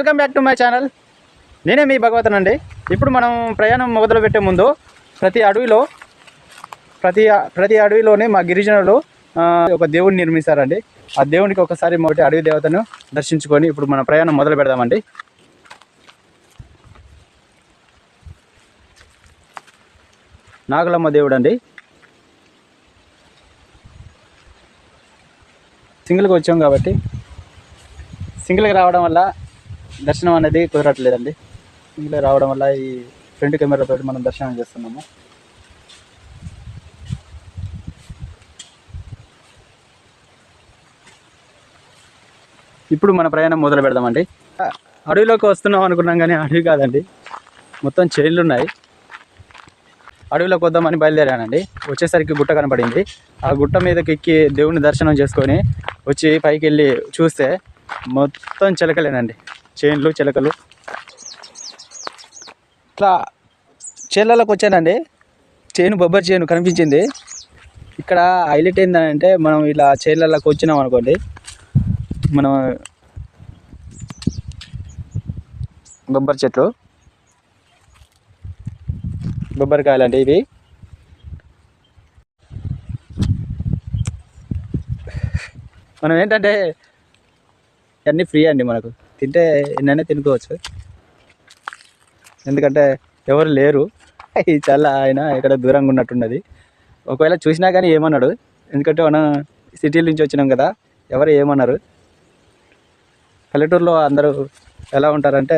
Welcome back to my channel నేనే మీ భగవతన్ అండి ఇప్పుడు మనం ప్రయాణం మొదలు పెట్టే ముందు ప్రతి అడవిలో ప్రతి ప్రతి అడవిలోనే మా గిరిజనులు ఒక దేవుడిని నిర్మిస్తారండి. ఆ దేవునికి ఒకసారి మొదటి అడవి దేవతను దర్శించుకొని ఇప్పుడు మన ప్రయాణం మొదలు పెడదామండి. నాగలమ్మ దేవుడు అండి సింగిల్గా వచ్చాం కాబట్టి సింగిల్గా రావడం వల్ల దర్శనం అనేది కుదరట్లేదండి. ఇందులో రావడం వల్ల ఈ ఫ్రంట్ కెమెరాతో మనం దర్శనం చేస్తున్నాము. ఇప్పుడు మన ప్రయాణం మొదలు పెడదామండి. అడవిలోకి వస్తున్నాం అనుకున్నాం కానీ అడవి కాదండి. మొత్తం చైన్లు ఉన్నాయి. అడవిలోకి వద్దామని బయలుదేరానండి. వచ్చేసరికి గుట్ట కనపడింది. ఆ గుట్ట మీదకి ఎక్కి దేవుని దర్శనం చేసుకొని వచ్చి పైకి వెళ్ళి చూస్తే మొత్తం చిలకలేనండి. చేన్లు చిలకలు. ఇట్లా చేన్లలోకి వచ్చానండి. చేను బొబ్బరి చేను కనిపించింది. ఇక్కడ హైలైట్ ఏంటంటే మనం ఇలా చేన్లలోకి వచ్చినాం అనుకోండి. మనం బొబ్బరి చెట్లు. బొబ్బరికాయలు అండి ఇవి. మనం ఏంటంటే అన్నీ ఫ్రీ అండి మనకు. తింటే ఎన్నైనా తినుకోవచ్చు. ఎందుకంటే ఎవరు లేరు. చాలా ఆయన ఇక్కడ దూరంగా ఉన్నట్టున్నది. ఒకవేళ చూసినా కానీ ఏమన్నాడు ఎందుకంటే మనం సిటీల నుంచి వచ్చినాం కదా ఎవరు ఏమన్నారు పల్లెటూరులో అందరూ ఎలా ఉంటారంటే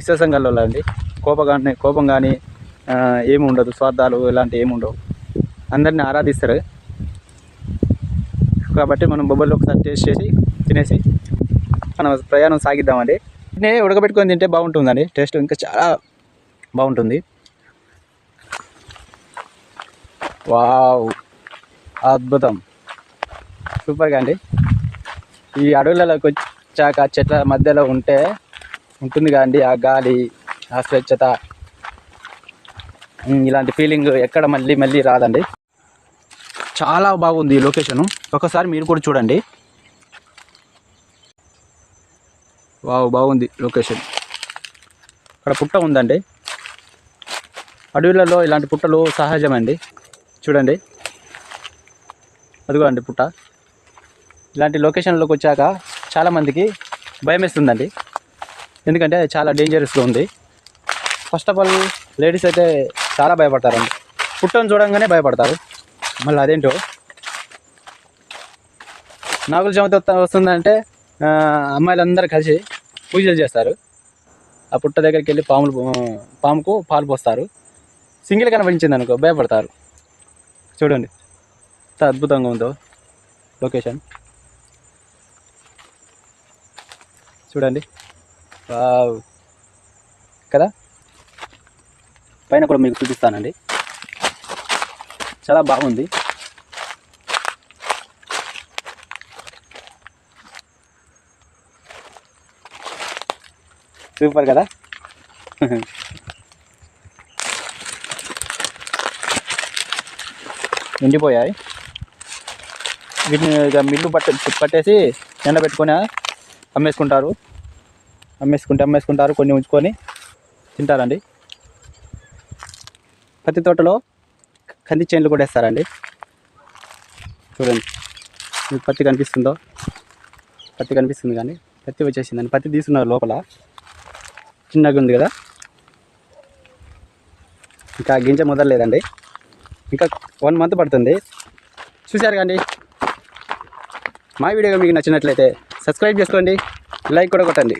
ఇష్టసంగాల్లో అండి. కోపం కానీ కోపం కానీ ఏమి ఉండదు. స్వార్థాలు ఇలాంటివి ఏమి ఉండవు. అందరిని ఆరాధిస్తారు. కాబట్టి మనం బొబ్బర్లు ఒకసారి టేస్ట్ చేసి తినేసి మనం ప్రయాణం సాగిద్దామండి. వీటిని ఉడకబెట్టుకొని తింటే బాగుంటుందండి. టేస్ట్ ఇంకా చాలా బాగుంటుంది. వావ్! అద్భుతం. సూపర్గా అండి. ఈ అడవులలోకి వచ్చాక చెట్ల మధ్యలో ఉంటే ఉంటుంది కాండి ఆ గాలి ఆ స్వచ్ఛత. ఇలాంటి ఫీలింగ్ ఎక్కడ మళ్ళీ మళ్ళీ రాదండి. చాలా బాగుంది ఈ లొకేషను. ఒకసారి మీరు కూడా చూడండి. వావ్ బాగుంది లొకేషన్. ఇక్కడ పుట్ట ఉందండి. అడవులలో ఇలాంటి పుట్టలు సహజమండి. చూడండి. అదిగో అండి పుట్ట. ఇలాంటి లొకేషన్లోకి వచ్చాక చాలామందికి భయం వేస్తుందండి. ఎందుకంటే చాలా డేంజరస్గా ఉంది. ఫస్ట్ ఆఫ్ ఆల్ లేడీస్ అయితే చాలా భయపడతారండి. పుట్టను చూడంగానే భయపడతారు. మళ్ళీ అదేంటో? నాగుల చెమత వస్తుందంటే అమ్మాయిలందరూ కలిసి పూజలు చేస్తారు. ఆ పుట్ట దగ్గరికి వెళ్ళి పాములు పాముకు పాలు పోస్తారు. సింగిల్ కనిపించింది అనుకో భయపడతారు. చూడండి. ఎంత అద్భుతంగా ఉందో లొకేషన్. చూడండి. వావ్. కదా? పైన కూడా మీకు చూపిస్తానండి. చాలా బాగుంది. సూపర్ కదా? ఎండిపోయాయి. వీటిని ఇక మిల్లు పట్ట పట్టేసి ఎండబెట్టుకొని అమ్మేసుకుంటారు. అమ్మేసుకుంటే అమ్మేసుకుంటారు కొన్ని ఉంచుకొని తింటారండి. పత్తి తోటలో కంది చేనులు కూడా వేస్తారండి. చూడండి మీకు పత్తి కనిపిస్తుందో? పత్తి కనిపిస్తుంది కానీ పత్తి వచ్చేసిందండి. పత్తి తీసుకున్నారు లోపల. చిన్నగా ఉంది కదా? ఇంకా గింజ మొదలలేదండి ఇంకా వన్ మంత్ పడుతుంది. చూశారు కండి మా వీడియో మీకు నచ్చినట్లయితే సబ్స్క్రైబ్ చేసుకోండి లైక్ కూడా కొట్టండి.